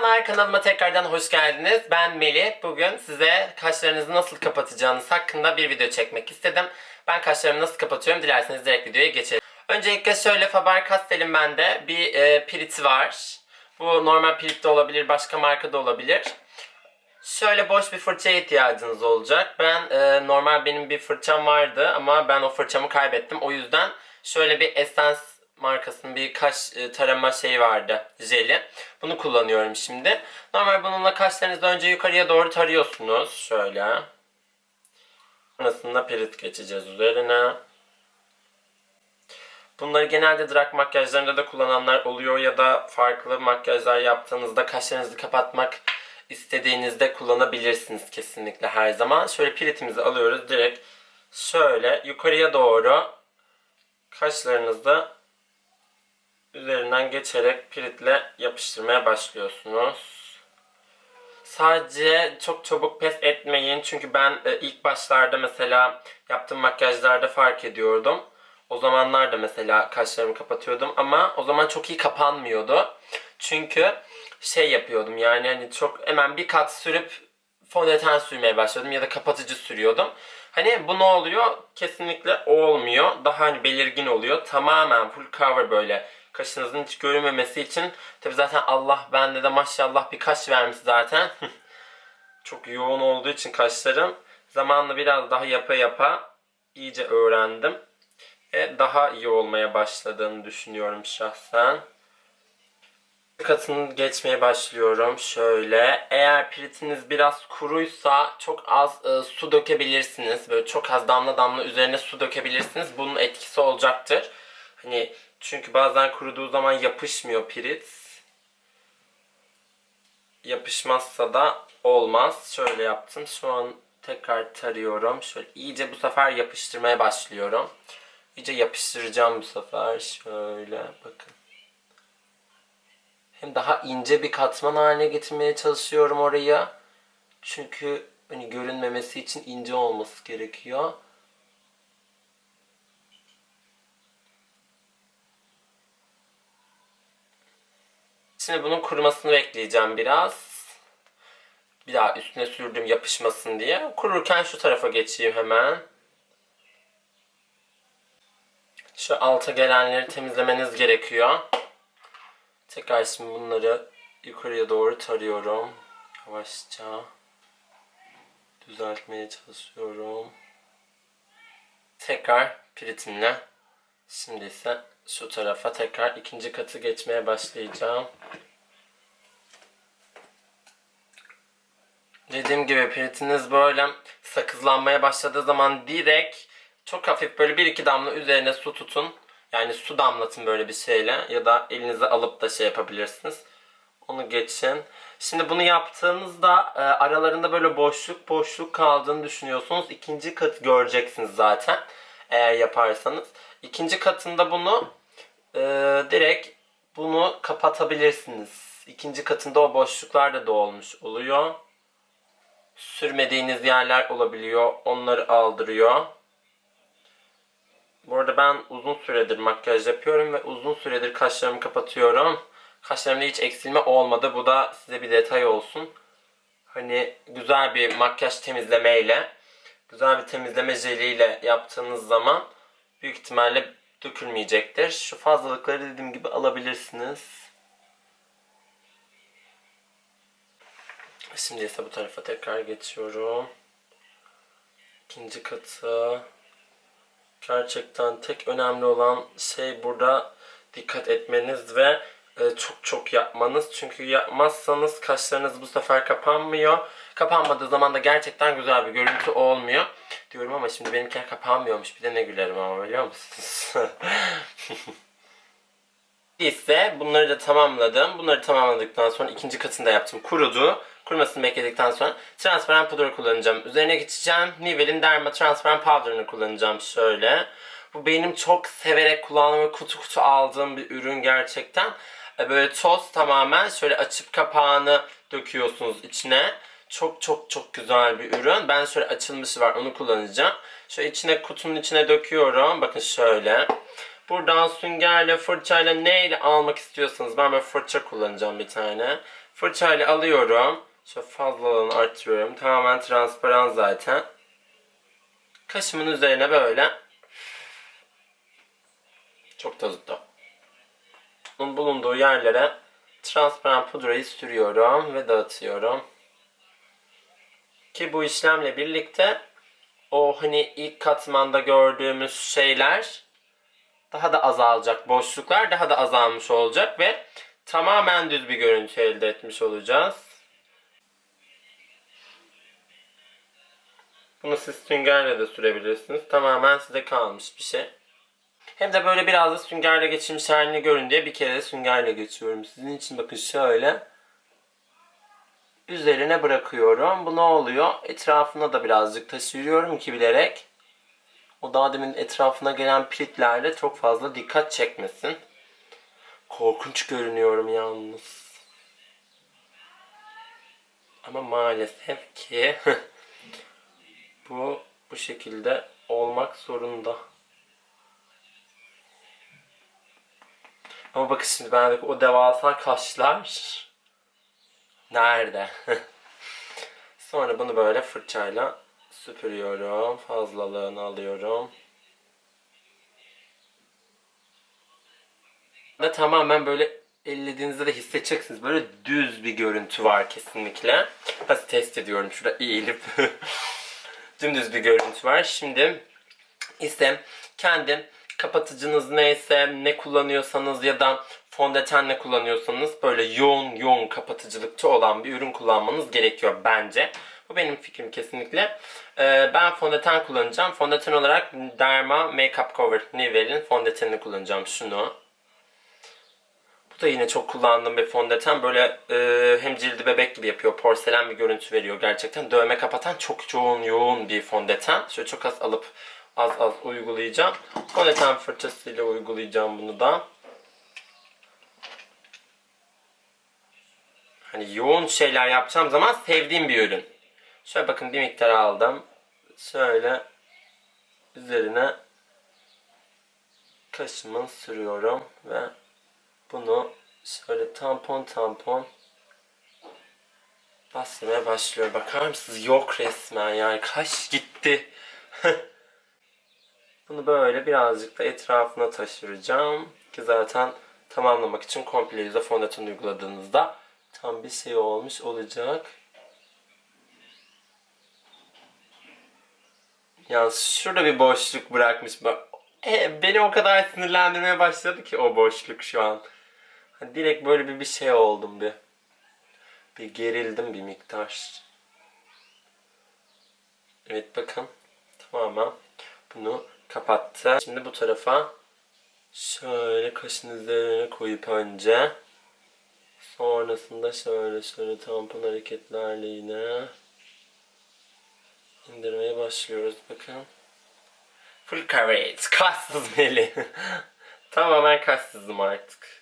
Selamlar kanalıma tekrardan hoş geldiniz. Ben Melih. Bugün size kaşlarınızı nasıl kapatacağınız hakkında bir video çekmek istedim. Ben kaşlarımı nasıl kapatıyorum dilerseniz direkt videoya geçelim. Öncelikle şöyle Faber-Castell'in bende bir e, piriti var. Bu normal pirit de olabilir, başka marka da olabilir. Şöyle boş bir fırçaya ihtiyacınız olacak. Ben e, normal benim bir fırçam vardı ama ben o fırçamı kaybettim. O yüzden şöyle bir Essence markasının bir kaş e, tarama şeyi vardı. Jeli. Bunu kullanıyorum şimdi. Normal bununla kaşlarınızı önce yukarıya doğru tarıyorsunuz. Şöyle. Sonrasında pirit geçeceğiz üzerine. Bunları genelde drag makyajlarında da kullananlar oluyor ya da farklı makyajlar yaptığınızda kaşlarınızı kapatmak istediğinizde kullanabilirsiniz kesinlikle her zaman. Şöyle piritimizi alıyoruz direkt şöyle yukarıya doğru kaşlarınızı üzerinden geçerek piritle yapıştırmaya başlıyorsunuz. Sadece çok çabuk pes etmeyin çünkü ben e, ilk başlarda mesela yaptığım makyajlarda fark ediyordum. O zamanlar da mesela kaşlarımı kapatıyordum ama o zaman çok iyi kapanmıyordu. Çünkü şey yapıyordum yani hani çok hemen bir kat sürüp fondöten sürmeye başladım ya da kapatıcı sürüyordum. Hani bu ne oluyor? Kesinlikle olmuyor. Daha hani belirgin oluyor. Tamamen full cover böyle kaşınızın hiç görünmemesi için. Tabi zaten Allah bende de maşallah bir kaş vermiş zaten. çok yoğun olduğu için kaşlarım. Zamanla biraz daha yapa yapa iyice öğrendim. Ve daha iyi olmaya başladığını düşünüyorum şahsen katını geçmeye başlıyorum. Şöyle. Eğer piritiniz biraz kuruysa çok az e, su dökebilirsiniz. Böyle çok az damla damla üzerine su dökebilirsiniz. Bunun etkisi olacaktır. Hani çünkü bazen kuruduğu zaman yapışmıyor pirit. Yapışmazsa da olmaz. Şöyle yaptım. Şu an tekrar tarıyorum. Şöyle iyice bu sefer yapıştırmaya başlıyorum. İyice yapıştıracağım bu sefer. Şöyle bakın. Hem daha ince bir katman haline getirmeye çalışıyorum oraya. Çünkü hani görünmemesi için ince olması gerekiyor. Şimdi bunun kurumasını bekleyeceğim biraz. Bir daha üstüne sürdüm yapışmasın diye. Kururken şu tarafa geçeyim hemen. Şu alta gelenleri temizlemeniz gerekiyor. Tekrar şimdi bunları yukarıya doğru tarıyorum. Yavaşça düzeltmeye çalışıyorum. Tekrar piritimle şimdi ise şu tarafa tekrar ikinci katı geçmeye başlayacağım. Dediğim gibi piritiniz böyle sakızlanmaya başladığı zaman direkt çok hafif böyle bir iki damla üzerine su tutun. Yani su damlatın böyle bir şeyle ya da elinize alıp da şey yapabilirsiniz. Onu geçin. Şimdi bunu yaptığınızda e, aralarında böyle boşluk boşluk kaldığını düşünüyorsunuz. İkinci kat göreceksiniz zaten eğer yaparsanız. İkinci katında bunu e, direkt bunu kapatabilirsiniz. İkinci katında o boşluklar da dolmuş oluyor. Sürmediğiniz yerler olabiliyor. Onları aldırıyor. Bu arada ben uzun süredir makyaj yapıyorum ve uzun süredir kaşlarımı kapatıyorum. Kaşlarımda hiç eksilme olmadı. Bu da size bir detay olsun. Hani güzel bir makyaj temizlemeyle, güzel bir temizleme jeliyle yaptığınız zaman büyük ihtimalle dökülmeyecektir. Şu fazlalıkları dediğim gibi alabilirsiniz. Şimdi ise bu tarafa tekrar geçiyorum. İkinci katı. Gerçekten tek önemli olan şey burada dikkat etmeniz ve çok çok yapmanız. Çünkü yapmazsanız kaşlarınız bu sefer kapanmıyor. Kapanmadığı zaman da gerçekten güzel bir görüntü olmuyor. Diyorum ama şimdi benimkiler kapanmıyormuş. Bir de ne gülerim ama biliyor musunuz? ise bunları da tamamladım. Bunları tamamladıktan sonra ikinci katını da yaptım. Kurudu. Kurumasını bekledikten sonra transparan pudra kullanacağım. Üzerine geçeceğim. Nivel'in Derma Transparan Powder'ını kullanacağım şöyle. Bu benim çok severek kullandığım kutu kutu aldığım bir ürün gerçekten. E, böyle toz tamamen şöyle açıp kapağını döküyorsunuz içine. Çok çok çok güzel bir ürün. Ben şöyle açılmışı var onu kullanacağım. Şöyle içine kutunun içine döküyorum. Bakın şöyle. Buradan süngerle, fırçayla neyle almak istiyorsanız ben böyle fırça kullanacağım bir tane. Fırçayla alıyorum. Şöyle fazlalığını artırıyorum. Tamamen transparan zaten. Kaşımın üzerine böyle çok tozlu. Bunun bulunduğu yerlere transparan pudrayı sürüyorum ve dağıtıyorum. Ki bu işlemle birlikte o hani ilk katmanda gördüğümüz şeyler daha da azalacak. Boşluklar daha da azalmış olacak ve tamamen düz bir görüntü elde etmiş olacağız. Bunu siz süngerle de sürebilirsiniz. Tamamen size kalmış bir şey. Hem de böyle biraz da süngerle geçirmiş halini görün diye bir kere süngerle geçiyorum. Sizin için bakın şöyle. Üzerine bırakıyorum. Bu ne oluyor? Etrafına da birazcık taşıyorum ki bilerek. O daha demin etrafına gelen plitlerle çok fazla dikkat çekmesin. Korkunç görünüyorum yalnız. Ama maalesef ki bu bu şekilde olmak zorunda. Ama bakın şimdi bendeki o devasa kaşlar nerede? Sonra bunu böyle fırçayla süpürüyorum. Fazlalığını alıyorum. Ve tamamen böyle ellediğinizde de hissedeceksiniz. Böyle düz bir görüntü var kesinlikle. Hadi test ediyorum. Şurada eğilip dümdüz bir görüntü var. Şimdi ise kendim kapatıcınız neyse ne kullanıyorsanız ya da fondöten ne kullanıyorsanız böyle yoğun yoğun kapatıcılıkta olan bir ürün kullanmanız gerekiyor bence. Bu benim fikrim kesinlikle. Ee, ben fondöten kullanacağım. Fondöten olarak Derma Makeup Cover Nivelle'in fondötenini kullanacağım. Şunu. Bu da yine çok kullandığım bir fondöten. Böyle e, hem cildi bebek gibi yapıyor. Porselen bir görüntü veriyor gerçekten. Dövme kapatan çok yoğun yoğun bir fondöten. Şöyle çok az alıp az az uygulayacağım. Fondöten fırçasıyla uygulayacağım bunu da. Hani yoğun şeyler yapacağım zaman sevdiğim bir ürün. Şöyle bakın bir miktar aldım. Şöyle üzerine kaşımı sürüyorum ve bunu şöyle tampon tampon bastırmaya başlıyor. Bakar mısınız? Yok resmen yani kaş gitti. Bunu böyle birazcık da etrafına taşıracağım. Ki zaten tamamlamak için komple yüze fondöten uyguladığınızda tam bir şey olmuş olacak. Yalnız şurada bir boşluk bırakmış. E, beni o kadar sinirlendirmeye başladı ki o boşluk şu an. Hani direkt böyle bir bir şey oldum bir. Bir gerildim bir miktar. Evet bakın. Tamamen bunu kapattı. Şimdi bu tarafa şöyle kaşın üzerine koyup önce sonrasında şöyle şöyle tampon hareketlerle yine indirmeye başlıyoruz bakın. Full coverage. Kassız Meli. Tamamen kassızım artık.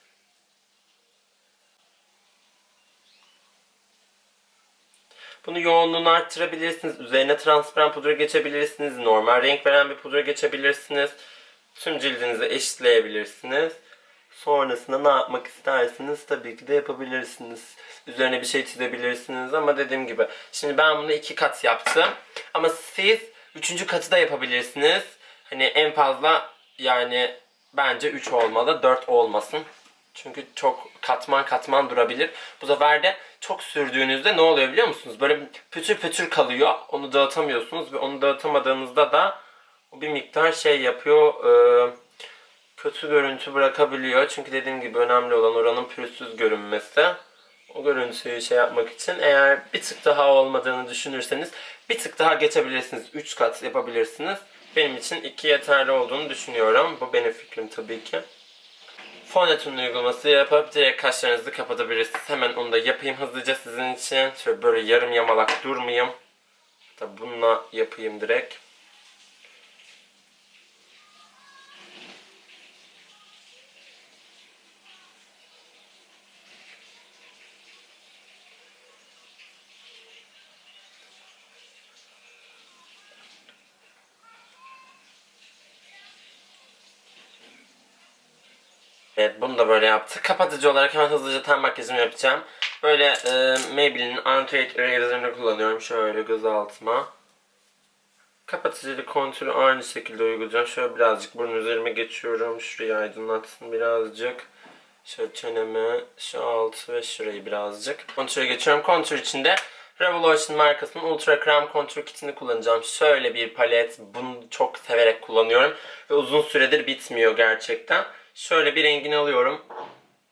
Bunu yoğunluğunu arttırabilirsiniz. Üzerine transparan pudra geçebilirsiniz. Normal renk veren bir pudra geçebilirsiniz. Tüm cildinizi eşitleyebilirsiniz. Sonrasında ne yapmak isterseniz tabii ki de yapabilirsiniz. Üzerine bir şey çizebilirsiniz ama dediğim gibi. Şimdi ben bunu iki kat yaptım. Ama siz üçüncü katı da yapabilirsiniz. Hani en fazla yani bence 3 olmalı. 4 olmasın. Çünkü çok katman katman durabilir. Bu sefer de çok sürdüğünüzde ne oluyor biliyor musunuz? Böyle pütür pütür kalıyor. Onu dağıtamıyorsunuz ve onu dağıtamadığınızda da bir miktar şey yapıyor. e, kötü görüntü bırakabiliyor. Çünkü dediğim gibi önemli olan oranın pürüzsüz görünmesi. O görüntüyü şey yapmak için eğer bir tık daha olmadığını düşünürseniz bir tık daha geçebilirsiniz. 3 kat yapabilirsiniz. Benim için 2 yeterli olduğunu düşünüyorum. Bu benim fikrim tabii ki. Fondöten uygulaması yapıp direkt kaşlarınızı kapatabilirsiniz. Hemen onu da yapayım hızlıca sizin için. Şöyle böyle yarım yamalak durmayayım. Da bununla yapayım direkt. Evet bunu da böyle yaptık. Kapatıcı olarak hemen hızlıca ten makyajımı yapacağım. Böyle e, Maybelline'in Anti-Age Eraser'ını kullanıyorum şöyle göz altıma. Kapatıcıyla kontürü aynı şekilde uygulayacağım. Şöyle birazcık burun üzerime geçiyorum. Şurayı aydınlatsın birazcık. Şöyle çenemi, şu altı ve şurayı birazcık. Kontüre geçiyorum. Kontür içinde Revolution markasının Ultra Krem Kontür Kitini kullanacağım. Şöyle bir palet. Bunu çok severek kullanıyorum. Ve uzun süredir bitmiyor gerçekten. Şöyle bir rengini alıyorum.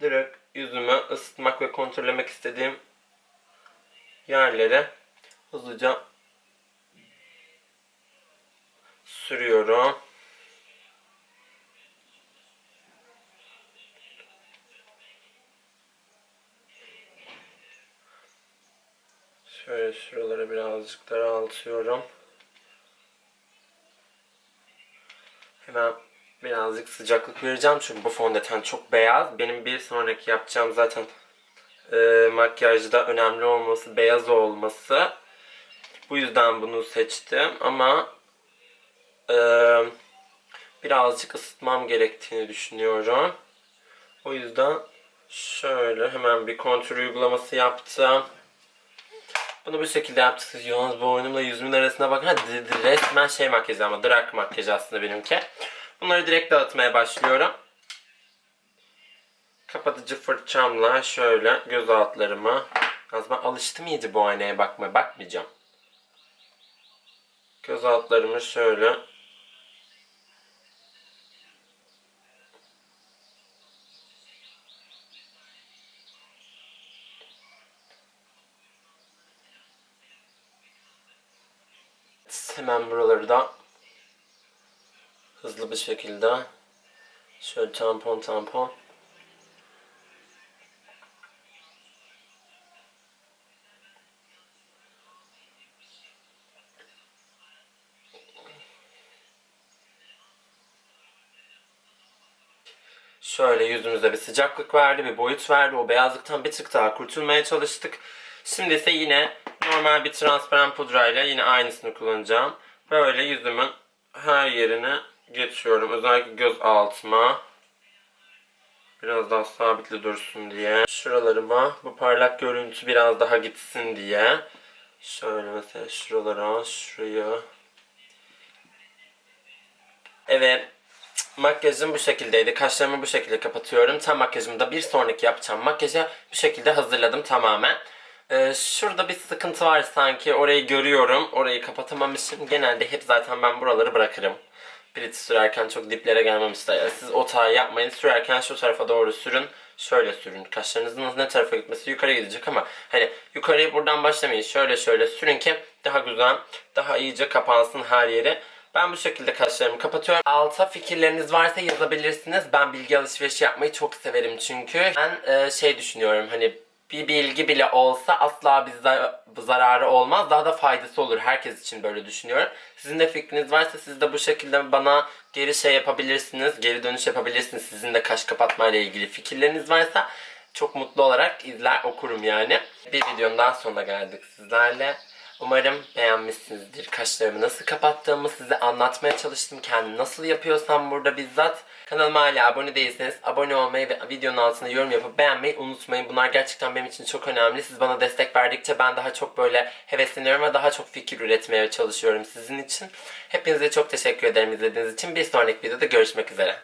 Direkt yüzümü ısıtmak ve kontrollemek istediğim yerlere hızlıca sürüyorum. Şöyle şuraları birazcık daraltıyorum. Hemen birazcık sıcaklık vereceğim çünkü bu fondöten çok beyaz. Benim bir sonraki yapacağım zaten e, makyajda önemli olması, beyaz olması. Bu yüzden bunu seçtim ama e, birazcık ısıtmam gerektiğini düşünüyorum. O yüzden şöyle hemen bir kontür uygulaması yaptım. Bunu bu şekilde yaptık. Yalnız boynumla yüzümün arasına bakın. Ha, resmen şey makyajı ama drag makyajı aslında benimki. Bunları direkt dağıtmaya başlıyorum. Kapatıcı fırçamla şöyle göz altlarımı. Az ben alıştım iyice bu aynaya bakmaya. Bakmayacağım. Göz altlarımı şöyle hemen buraları da hızlı bir şekilde şöyle tampon tampon Şöyle yüzümüze bir sıcaklık verdi, bir boyut verdi. O beyazlıktan bir tık daha kurtulmaya çalıştık. Şimdi ise yine normal bir transparan pudrayla yine aynısını kullanacağım. Böyle yüzümün her yerine geçiyorum. Özellikle göz altıma. Biraz daha sabitli dursun diye. Şuralarıma bu parlak görüntü biraz daha gitsin diye. Şöyle mesela şuralara, şuraya. Evet. Makyajım bu şekildeydi. Kaşlarımı bu şekilde kapatıyorum. Tam makyajımı da bir sonraki yapacağım makyaja bu şekilde hazırladım tamamen. Ee, şurada bir sıkıntı var sanki. Orayı görüyorum. Orayı kapatamamışım. Genelde hep zaten ben buraları bırakırım. Briti sürerken çok diplere gelmem ister. Siz o tağı yapmayın. Sürerken şu tarafa doğru sürün. Şöyle sürün. Kaşlarınızın ne tarafa gitmesi yukarı gidecek ama hani yukarıya buradan başlamayın. Şöyle şöyle sürün ki daha güzel, daha iyice kapansın her yeri. Ben bu şekilde kaşlarımı kapatıyorum. Alta fikirleriniz varsa yazabilirsiniz. Ben bilgi alışverişi yapmayı çok severim çünkü. Ben e, şey düşünüyorum hani bir bilgi bile olsa asla bize zararı olmaz. Daha da faydası olur. Herkes için böyle düşünüyorum. Sizin de fikriniz varsa siz de bu şekilde bana geri şey yapabilirsiniz. Geri dönüş yapabilirsiniz. Sizin de kaş kapatma ile ilgili fikirleriniz varsa çok mutlu olarak izler okurum yani. Bir videonun daha sonuna geldik sizlerle. Umarım beğenmişsinizdir. Kaşlarımı nasıl kapattığımı size anlatmaya çalıştım. Kendim nasıl yapıyorsam burada bizzat. Kanalıma hala abone değilseniz abone olmayı ve videonun altına yorum yapıp beğenmeyi unutmayın. Bunlar gerçekten benim için çok önemli. Siz bana destek verdikçe ben daha çok böyle hevesleniyorum ve daha çok fikir üretmeye çalışıyorum sizin için. Hepinize çok teşekkür ederim izlediğiniz için. Bir sonraki videoda görüşmek üzere.